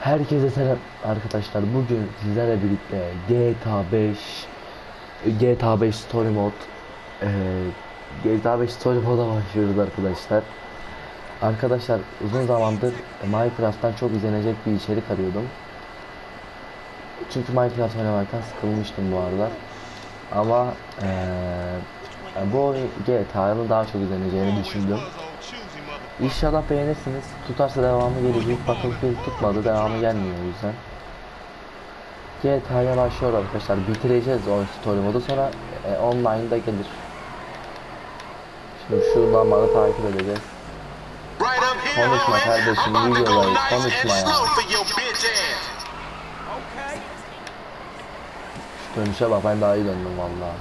Herkese selam arkadaşlar. Bugün sizlerle birlikte GTA 5 GTA 5 Story Mode eee, GTA 5 Story Mode'a başlıyoruz arkadaşlar. Arkadaşlar uzun zamandır Minecraft'tan çok izlenecek bir içerik arıyordum. Çünkü Minecraft oynamaktan sıkılmıştım bu aralar. Ama eee, bu GTA'nın daha çok izleneceğini düşündüm. İnşallah beğenirsiniz. Tutarsa devamı gelecek. Battlefield tutmadı. Devamı gelmiyor o yüzden. GTA'ya başlıyor arkadaşlar. Bitireceğiz o story modu. Sonra e, online'da gelir. Şimdi şuradan bana takip edeceğiz. Konuşma kardeşim, videodayız. Konuşma ya. Şu dönüşe bak ben daha iyi döndüm valla.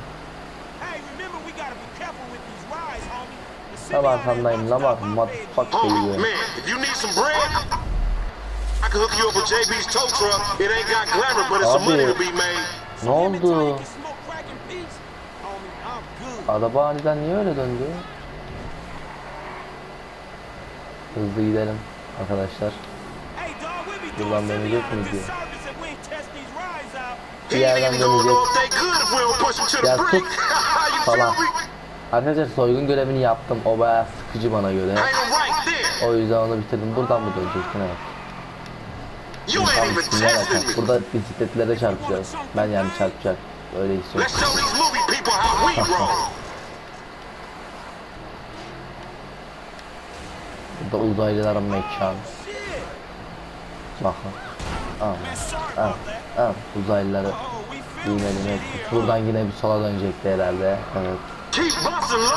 Ain't got glamour, but it's some Abi. money to be made. Ne oldu? Araba aniden niye öyle döndü? Hızlı gidelim arkadaşlar. Buradan dönecek miydi? He Bir yerden dönecek. Ya tut falan. Arkadaşlar soygun görevini yaptım. O bayağı sıkıcı bana göre. O yüzden onu bitirdim. Buradan mı dönecektin evet. Me. Burada bisikletlere çarpacağız. Ben yani çarpacak. Öyle istiyorum. Burada uzaylıların mekan. Bakın. Al. Al. Al. Uzaylıları iğnelim ettik. Buradan yine bir sola dönecekti herhalde. Evet.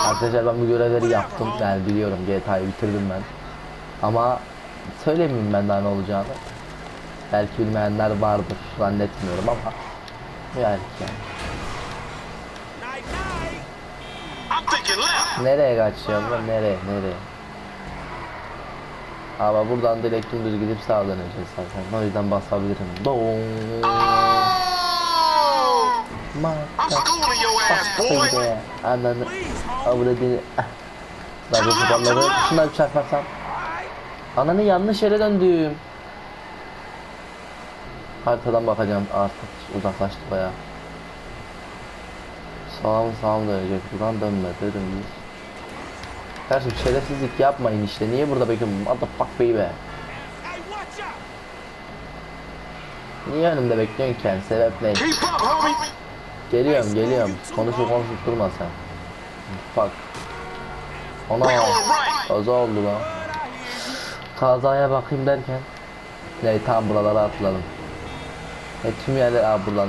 Arkadaşlar ben bu görevleri yaptım. Yani biliyorum GTA'yı bitirdim ben. Ama söylemeyeyim ben daha ne olacağını. Belki bilmeyenler vardır zannetmiyorum ama yani. Left. Nereye kaçıyorum ben nereye nereye? Ama buradan direkt dümdüz gidip sağa döneceğiz zaten. O yüzden basabilirim. Dong. Oh! I'm Mata. schooling your ass, boy. Haydi. Ananı. Avradını. Radyo tutanları. Şunları bir çarparsam. Ananı yanlış yere döndüm. Haritadan bakacağım artık uzaklaştı baya. Sağa mı dönecek buradan dönmedi dönmüş. Kardeşim şerefsizlik yapmayın işte niye burada bekliyorum what the fuck baby Niye önümde bekliyorsun ki sebep ne? Geliyorum geliyorum. Konuşup konuşup durma sen. Fuck Ona kaza oldu lan. Kazaya bakayım derken. Ne tam buralara atladım. E tüm yerler aa buradan.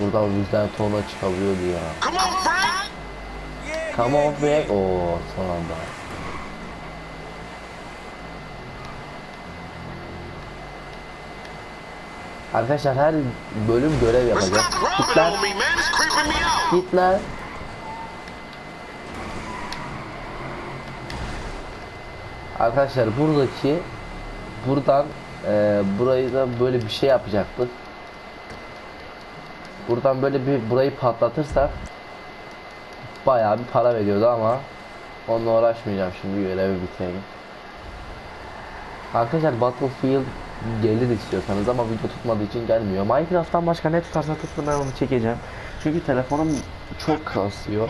Buradan yüzden tona çıkabiliyordu ya. Come on, Frank. Come on back Oo son anda Arkadaşlar her bölüm görev yapacak. Git lan Arkadaşlar buradaki buradan e, burayı da böyle bir şey yapacaktık. Buradan böyle bir burayı patlatırsak bayağı bir para veriyordu ama onunla uğraşmayacağım şimdi görevi bitireyim. Arkadaşlar Battlefield gelir istiyorsanız ama video tutmadığı için gelmiyor. Minecraft'tan başka ne tutarsa tutsun ben onu çekeceğim. Çünkü telefonum çok kasıyor.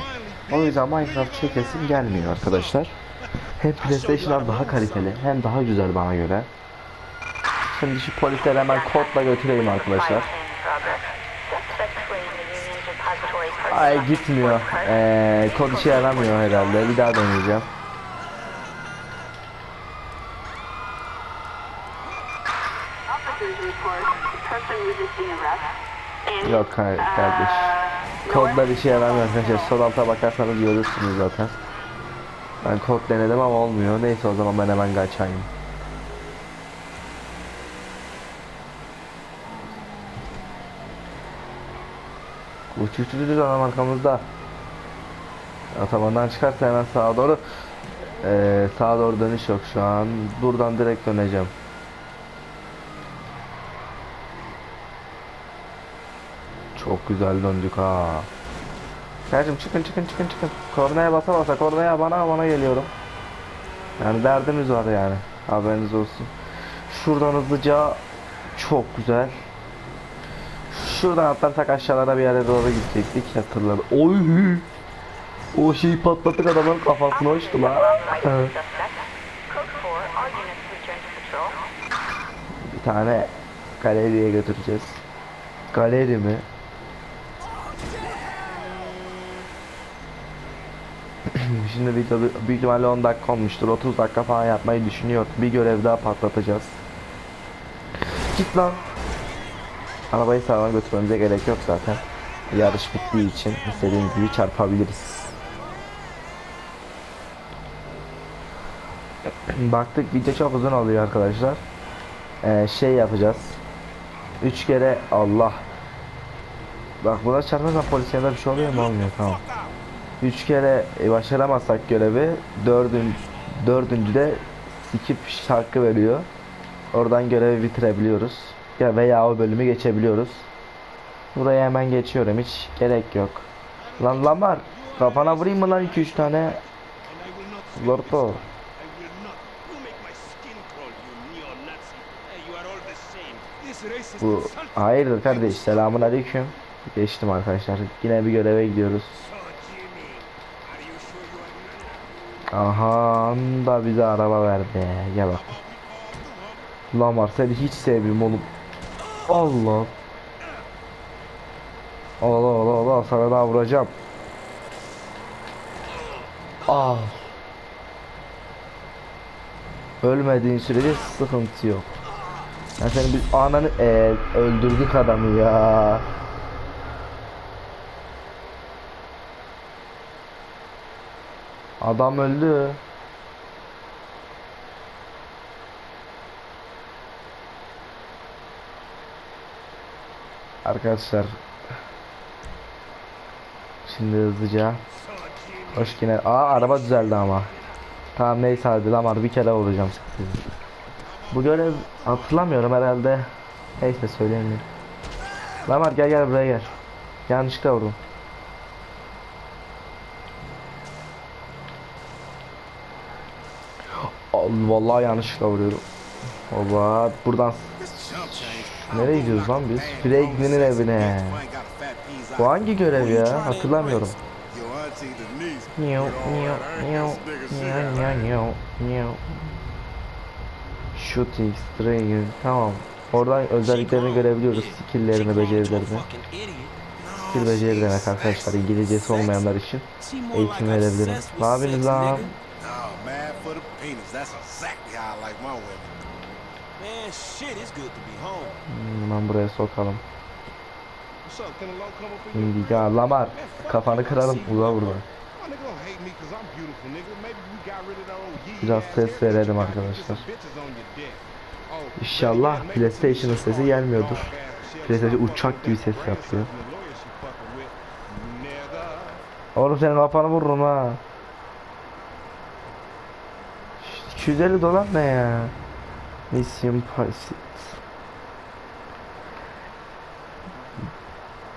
O yüzden Minecraft çekesim gelmiyor arkadaşlar. Hem PlayStation'lar daha kaliteli hem daha güzel bana göre. Şimdi şu polisleri hemen kodla götüreyim arkadaşlar. Ay gitmiyor. Ee, kod işe yaramıyor herhalde. Bir daha deneyeceğim. Yok hayır kardeş. Kodlar işe yaramıyor arkadaşlar. Sol alta bakarsanız görürsünüz zaten. Ben kod denedim ama olmuyor. Neyse o zaman ben hemen kaçayım. Uç uç uç uç, adam arkamızda. Otobandan çıkarsa hemen sağa doğru. Ee, sağa doğru dönüş yok şu an. Buradan direkt döneceğim. Çok güzel döndük ha. Kardeşim çıkın çıkın çıkın çıkın. Kornaya basa basa kornaya bana bana geliyorum. Yani derdimiz var yani. Haberiniz olsun. Şuradan hızlıca Çok güzel. Şuradan atlarsak aşağılara bir yere doğru gidecektik hatırladım. Oy! O şeyi patlattık adamın kafasına uçtu lan. Alongside the Evet. suspect. Code 4, all units return to patrol. Bir tane galeriye götüreceğiz. Galeri mi? Şimdi video büyük ihtimalle 10 dakika olmuştur. 30 dakika falan yapmayı düşünüyor. Bir görev daha patlatacağız. Git lan. Arabayı sağlam götürmemize gerek yok zaten. Yarış bittiği için istediğimiz gibi çarpabiliriz. Baktık video çok uzun oluyor arkadaşlar. Ee, şey yapacağız. Üç kere Allah. Bak buna çarpmasan polis yanında bir şey oluyor mu olmuyor tamam. Üç kere e, başaramazsak görevi dördün, dördüncüde skip şarkı veriyor. Oradan görevi bitirebiliyoruz. Ya veya o bölümü geçebiliyoruz. Buraya hemen geçiyorum hiç gerek yok. Lan Lamar kafana vurayım mı lan 2-3 tane? Lorto. Bu hayırdır kardeş selamun aleyküm. Geçtim arkadaşlar. Yine bir göreve gidiyoruz. Aha da bize araba verdi. Gel bak. Lamar seni hiç sevmiyorum oğlum. Allah. Allah Allah Allah sana daha vuracağım. Ah. Ölmediğin sürece sıkıntı yok. Ben senin bir ananı Ee, öldürdük adamı ya. Adam öldü. Arkadaşlar. Şimdi hızlıca. Hoş yine. Aa araba düzeldi ama. Tamam neyse hadi Lamar bir kere vuracağım sizi. Bu görev hatırlamıyorum herhalde. Neyse söyleyeyim Lamar gel gel buraya gel. Yanlışlıkla vurdum vallahi yanlışlıkla vuruyorum Baba buradan Nereye gidiyoruz lan biz? Franklin'in evine Bu hangi görev ya? Hatırlamıyorum. Shooting, string, tamam. Oradan özelliklerini görebiliyoruz. Skill'lerini, becerilerini. Skill beceri demek arkadaşlar. İngilizcesi olmayanlar için eğitim verebilirim. Ne yapıyorsunuz lan? For the penis. That's exactly how I like my women. Man, shit, it's good to be home. Hmm, Hemen buraya sokalım. Şimdi ya Lamar kafanı kırarım uza burada. Biraz ses verelim arkadaşlar. Oh, İnşallah PlayStation'ın sesi gelmiyordur. PlayStation uçak gibi ses yapıyor. Oğlum senin kafanı vururum ha. 250 dolar ne ya? Mission Pass.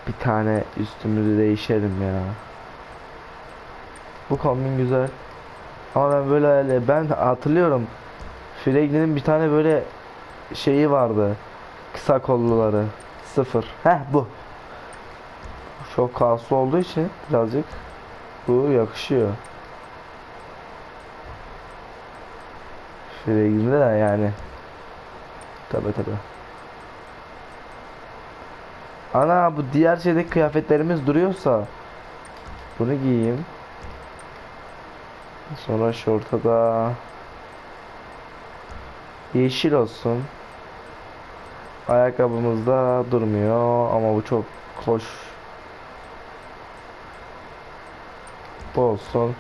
Bir tane üstümüzü değişelim ya. Bu kombin güzel. Ama ben böyle öyle ben hatırlıyorum. Franklin'in bir tane böyle şeyi vardı. Kısa kolluları. Sıfır. Heh bu. Çok kaslı olduğu için birazcık bu yakışıyor. Franklin'de de yani. Tabi tabi. Ana bu diğer şeydeki kıyafetlerimiz duruyorsa bunu giyeyim. Sonra şorta da yeşil olsun. Ayakkabımız da durmuyor ama bu çok hoş. Bu olsun.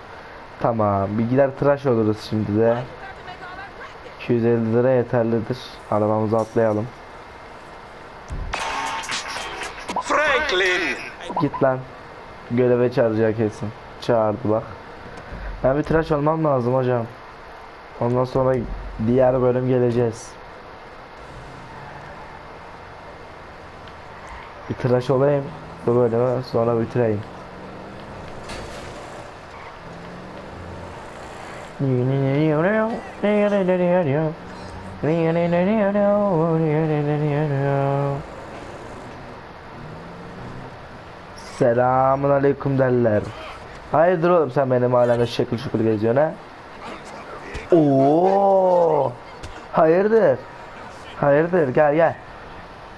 Tamam. Bir gider tıraş oluruz şimdi de. 250 lira yeterlidir. Arabamıza atlayalım. Franklin! Git lan. Göreve çağıracak kesin. Çağırdı bak. Ben bir tıraş olmam lazım hocam. Ondan sonra diğer bölüm geleceğiz. Bir tıraş olayım. Bu bölümü sonra bitireyim. Selamun aleyküm derler. Hayırdır oğlum sen benim alemde şekil şukul geziyorsun ha? Oo! Hayırdır? Hayırdır? Gel gel.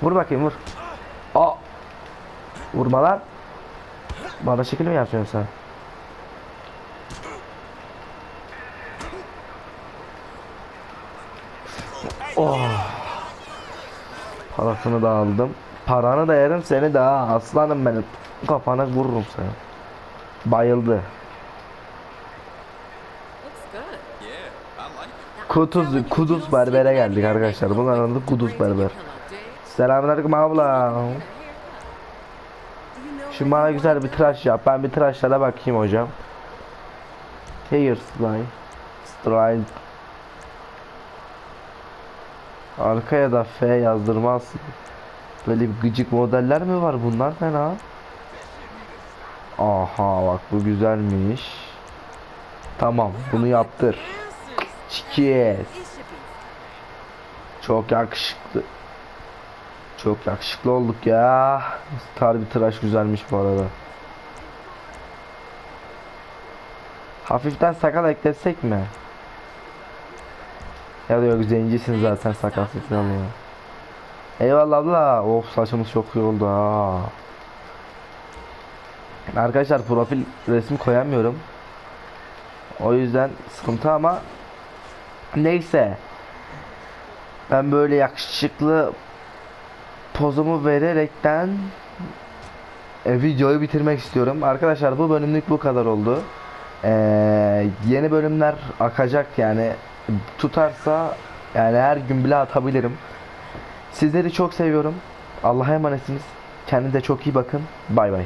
Vur bakayım vur. Aa! Vurma lan. Bana şekil mi yapıyorsun sen? Oh. Parasını da aldım. Paranı da yerim seni daha aslanım benim. Kafana vururum seni. Bayıldı. Kuduz, Kuduz berbere geldik arkadaşlar. Bunların adı Kuduz berber. Selamünaleyküm abla. Şimdi bana güzel bir tıraş yap. Ben bir tıraşlara bakayım hocam. Hair style. Style. Arkaya da F yazdırmaz. Böyle bir gıcık modeller mi var bunlar ne? Aha bak bu güzelmiş. Tamam bunu yaptır. Cheers. Çok yakışıklı. Çok yakışıklı olduk ya. Harbi tıraş güzelmiş bu arada. Hafiften sakal eklesek mi? Ya da yok zencisin zaten sakalsız falan ya. Eyvallah abla. Of saçımız çok iyi oldu ha. Arkadaşlar profil resmi koyamıyorum. O yüzden sıkıntı ama neyse. Ben böyle yakışıklı pozumu vererekten e, videoyu bitirmek istiyorum. Arkadaşlar bu bölümlük bu kadar oldu. Ee, yeni bölümler akacak yani tutarsa yani her gün bile atabilirim. Sizleri çok seviyorum. Allah'a emanetsiniz. Kendinize çok iyi bakın. Bay bay.